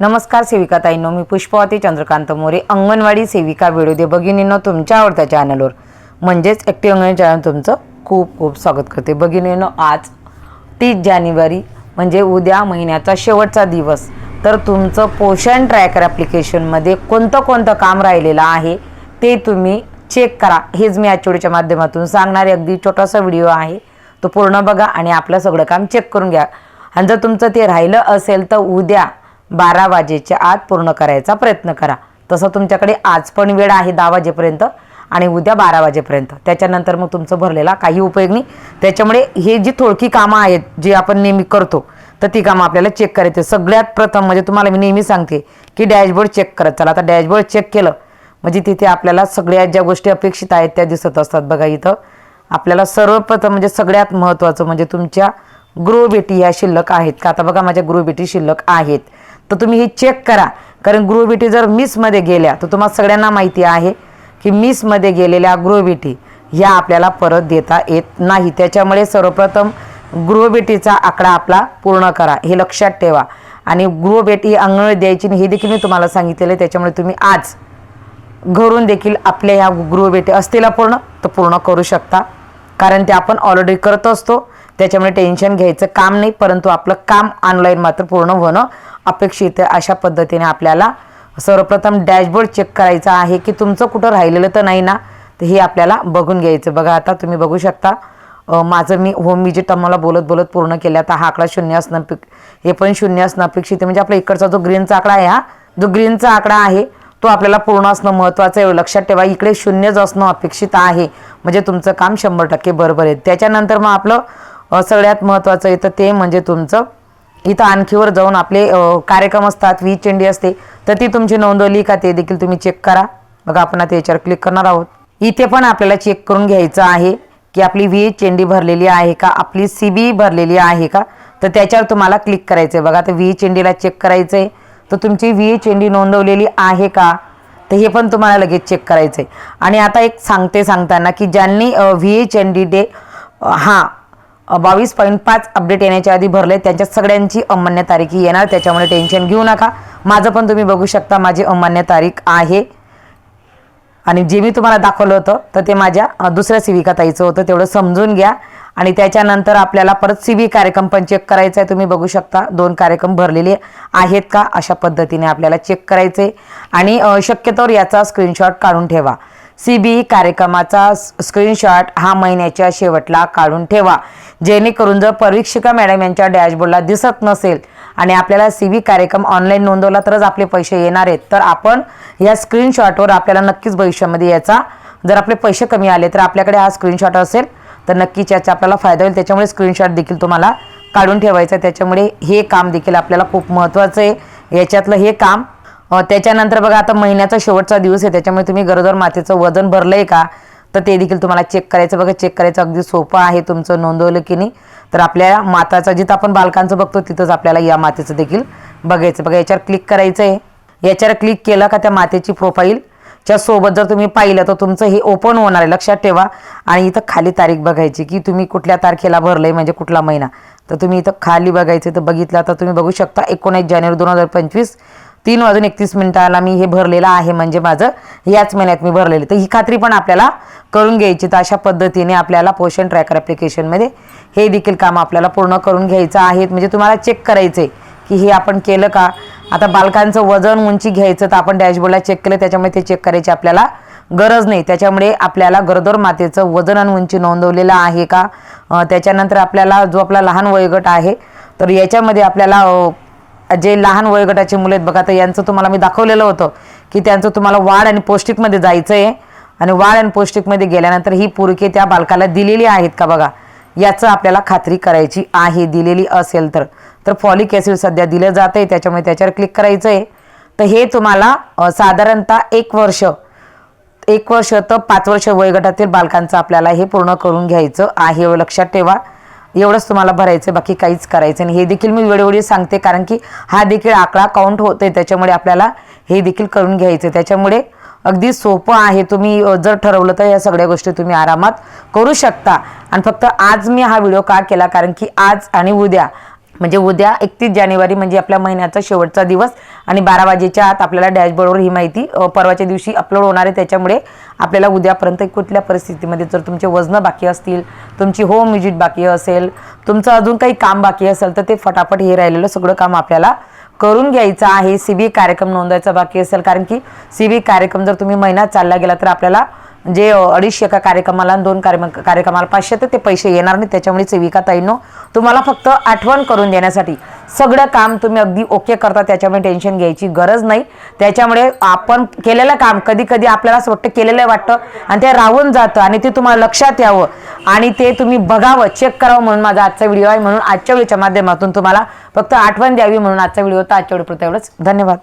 नमस्कार सेविका ताईंनो मी पुष्पवती चंद्रकांत मोरे अंगणवाडी सेविका व्हिडिओ दे भगिनींनो तुमच्या आवडत्या चॅनलवर. म्हणजेच ॲक्टिव्ह अंगणवाडी चॅनल तुमचं खूप खूप स्वागत करते. भगिनींनो आज तीस जानेवारी म्हणजे उद्या महिन्याचा शेवटचा दिवस. तर तुमचं पोषण ट्रॅकर ॲप्लिकेशनमध्ये कोणतं कोणतं काम राहिलेलं आहे ते तुम्ही चेक करा. हेच मी आजच्या माध्यमातून सांगणारे अगदी छोटासा व्हिडिओ आहे. तो पूर्ण बघा आणि आपलं सगळं काम चेक करून घ्या. आणि जर तुमचं ते राहिलं असेल तर उद्या बारा वाजेच्या आत पूर्ण करायचा प्रयत्न करा. तसं तुमच्याकडे आज पण वेळ आहे दहा वाजेपर्यंत आणि उद्या बारा वाजेपर्यंत. त्याच्यानंतर मग तुमचं भरलेला काही उपयोग नाही. त्याच्यामुळे हे जी थोडकी कामं आहेत जी आपण नेहमी करतो तर ती कामं आपल्याला चेक करायची सगळ्यात प्रथम म्हणजे तुम्हाला मी नेहमी सांगते की डॅशबोर्ड चेक करत चला. आता डॅशबोर्ड चेक केलं म्हणजे तिथे आपल्याला सगळ्या ज्या गोष्टी अपेक्षित आहेत त्या दिसत असतात. बघा इथं आपल्याला सर्वप्रथम म्हणजे सगळ्यात महत्त्वाचं म्हणजे तुमच्या गृहभेटी ह्या शिल्लक आहेत का? आता बघा माझ्या गृहभेटी शिल्लक आहेत. तर तुम्ही हे चेक करा. कारण गृहभेटी जर मिसमध्ये गेल्या तर तुम्हाला सगळ्यांना माहिती आहे की मिसमध्ये गेलेल्या गृहभेटी ह्या आपल्याला परत देता येत नाही. त्याच्यामुळे सर्वप्रथम गृहभेटीचा आकडा आपला पूर्ण करा. हे लक्षात ठेवा. आणि गृहभेटी अंगण द्यायची हे देखील मी तुम्हाला सांगितलेलं आहे. त्याच्यामुळे तुम्ही आज घरून देखील आपल्या ह्या गृहबेटी असतील पूर्ण तर पूर्ण करू शकता. कारण ते आपण ऑलरेडी करत असतो. त्याच्यामुळे टेन्शन घ्यायचं काम नाही परंतु आपलं काम ऑनलाईन मात्र पूर्ण होणं अपेक्षित आहे. अशा पद्धतीने आपल्याला सर्वप्रथम डॅशबोर्ड चेक करायचा आहे की तुमचं कुठं राहिलेलं तर नाही ना तर हे आपल्याला बघून घ्यायचं. बघा आता तुम्ही बघू शकता माझं मी होम विजिट आम्हाला बोलत बोलत पूर्ण केलं. आता हा आकडा शून्य असणं पिक हे पण शून्य असणं अपेक्षित आहे. म्हणजे आपला इकडचा जो ग्रीनचा आकडा आहे हा जो ग्रीनचा आकडा आहे तो आपल्याला पूर्ण असणं महत्त्वाचं आहे. लक्षात ठेवा इकडे शून्यच असणं अपेक्षित आहे. म्हणजे तुमचं काम शंभर टक्के बरोबर आहे. त्याच्यानंतर मग आपलं सगळ्यात महत्त्वाचं येतं ते म्हणजे तुमचं. इथं आणखीवर जाऊन आपले कार्यक्रम असतात वीज चेंडी असते तर ती तुमची नोंदवली का ते देखील तुम्ही चेक करा. बघा आपण आता याच्यावर क्लिक करणार आहोत. इथे पण आपल्याला चेक करून घ्यायचं आहे की आपली वीज चेंडी भरलेली आहे का? आपली सी बी भरलेली आहे का? तर त्याच्यावर तुम्हाला क्लिक करायचं आहे बघा आता वीज चेंडीला चेक करायचं आहे तर तुमची वीज चेंडी नोंदवलेली आहे का? तर हे पण तुम्हाला लगेच चेक करायचं आहे आणि आता एक सांगते सांगताना की ज्यांनी V H N D day हा बावीस पॉईंट पाच अपडेट येण्याच्या आधी भरले. त्यांच्या सगळ्यांची अमान्य तारीख ही येणार. त्याच्यामुळे टेन्शन घेऊ नका. माझं पण तुम्ही बघू शकता माझी अमान्य तारीख आहे. आणि जे मी तुम्हाला दाखवलं होतं तर ते माझ्या दुसऱ्या सेविका ताईचं होतं. तेवढं समजून घ्या. आणि त्याच्यानंतर आपल्याला परत सी कार्यक्रम पण चेक करायचा आहे तुम्ही बघू शकता दोन कार्यक्रम भरलेले आहेत का? अशा पद्धतीने आपल्याला चेक करायचे आणि शक्यतोवर याचा स्क्रीनशॉट काढून ठेवा. सी बी कार्यक्रमाचा स्क्रीनशॉट हा महिन्याच्या शेवटला काढून ठेवा. जेणेकरून जर परीक्षिका मॅडम यांच्या डॅशबोर्डला दिसत नसेल आणि आपल्याला सी बी कार्यक्रम ऑनलाईन नोंदवला तरच आपले पैसे येणार आहेत तर आपण या स्क्रीनशॉटवर आपल्याला नक्कीच भविष्यामध्ये याचा जर आपले पैसे कमी आले तर आपल्याकडे हा स्क्रीनशॉट असेल तर नक्कीच याचा आपल्याला फायदा होईल. त्याच्यामुळे स्क्रीनशॉट देखील तुम्हाला काढून ठेवायचं आहे. त्याच्यामुळे हे काम देखील आपल्याला खूप महत्त्वाचं आहे. याच्यातलं हे काम त्याच्यानंतर बघा आता महिन्याचा शेवटचा दिवस आहे त्याच्यामुळे तुम्ही गरोदर मातेचं वजन भरलं आहे का? तर ते देखील तुम्हाला चेक करायचं बघा चेक करायचं अगदी सोपं आहे तुमचं नोंदवलं की नाही. तर आपल्या माताचा जिथं आपण बालकांचं बघतो तिथंच आपल्याला या मातेचं देखील बघायचं बघा याच्यावर क्लिक करायचं आहे याच्यावर क्लिक केलं का त्या मातेची प्रोफाईल च्या सोबत जर तुम्ही पाहिलं तर तुमचं हे ओपन होणार आहे. लक्षात ठेवा. आणि इथं खाली तारीख बघायची की तुम्ही कुठल्या तारखेला भरलंय म्हणजे कुठला महिना. तर तुम्ही इथं खाली बघायचं तर बघितलं तर तुम्ही बघू शकता एकोणीस जानेवारी दोन हजार पंचवीस. तीन वाजून एकतीस मिनिटाला मी हे भरलेलं आहे म्हणजे माझं याच महिन्यात मी भरलेलं तर ही खात्री पण आपल्याला करून घ्यायची तर अशा पद्धतीने आपल्याला पोषण ट्रॅकर ॲप्लिकेशनमध्ये हे देखील काम आपल्याला पूर्ण करून घ्यायचं आहेत म्हणजे तुम्हाला चेक करायचं आहे की हे आपण केलं का? आता बालकांचं वजन उंची घ्यायचं तर आपण डॅशबोर्डला चेक केलं त्याच्यामुळे ते चेक करायची आपल्याला गरज नाही. त्याच्यामुळे आपल्याला गरोदर मातेचं वजन आणि उंची नोंदवलेलं आहे का? त्याच्यानंतर आपल्याला जो आपला लहान वयोगट आहे तर याच्यामध्ये आपल्याला जे लहान वयोगटाचे मुले आहेत बघा तर यांचं तुम्हाला मी दाखवलेलं होतं की त्यांचं तुम्हाला वाढ आणि पौष्टिकमध्ये जायचं आहे आणि वाढ आणि पौष्टिकमध्ये गेल्यानंतर ही पुरके त्या बालकाला दिलेली आहेत का बघा? याचं आपल्याला खात्री करायची आहे. दिलेली असेल तर. तर फॉलिक ॲसिड सध्या दिलं जात आहे त्याच्यामुळे त्याच्यावर क्लिक करायचं आहे तर हे तुम्हाला साधारणतः एक वर्ष एक वर्ष तर पाच वर्ष वयोगटातील बालकांचं आपल्याला हे पूर्ण करून घ्यायचं आहे. लक्षात ठेवा. एवढंच तुम्हाला भरायचं बाकी काहीच करायचं नाही. हे देखील मी वेळोवेळी सांगते कारण की हा देखील आकडा काउंट होतोय त्याच्यामुळे आपल्याला हे देखील करून घ्यायचं त्याच्यामुळे अगदी सोपं आहे. तुम्ही जर ठरवलं तर या सगळ्या गोष्टी तुम्ही आरामात करू शकता. आणि फक्त आज मी हा व्हिडिओ का केला? कारण की आज आणि उद्या म्हणजे उद्या एकतीस जानेवारी म्हणजे आपल्या महिन्याचा शेवटचा दिवस आणि बारा वाजेच्या आत आपल्याला डॅशबोर्डवर ही माहिती परवाच्या दिवशी अपलोड होणार आहे. त्याच्यामुळे आपल्याला उद्यापर्यंत कुठल्या परिस्थितीमध्ये जर तुमचे वजनं बाकी असतील तुमची होम विजिट बाकी असेल तुमचं अजून काही काम बाकी असेल तर ते फटाफट हे राहिलेलं सगळं काम आपल्याला करून घ्यायचं आहे. सी बी कार्यक्रम नोंदवायचा बाकी असेल कारण की सी बी कार्यक्रम जर तुम्ही महिन्यात चालला गेला तर आपल्याला म्हणजे, जे अडीचशे एका कार्यक्रमाला आणि दोन कार्यक्रम कार्यक्रमाला पाचशे तर ते पैसे येणार नाही त्याच्यामुळे सेविका ताईनो तुम्हाला फक्त आठवण करून देण्यासाठी सगळं काम तुम्ही अगदी ओके करता त्याच्यामुळे टेन्शन घ्यायची गरज नाही. त्याच्यामुळे आपण केलेलं काम कधी कधी आपल्याला असं वाटतं केलेलं वाटतं आणि ते राहून जातं आणि ते तुम्हाला लक्षात यावं आणि ते तुम्ही बघावं चेक करावं म्हणून माझा आजचा व्हिडिओ आहे. म्हणून आजच्या व्हिडिओच्या माध्यमातून तुम्हाला फक्त आठवण द्यावी म्हणून आजचा व्हिडिओ होता. आजच्या व्हिडिओ एवढंच. धन्यवाद.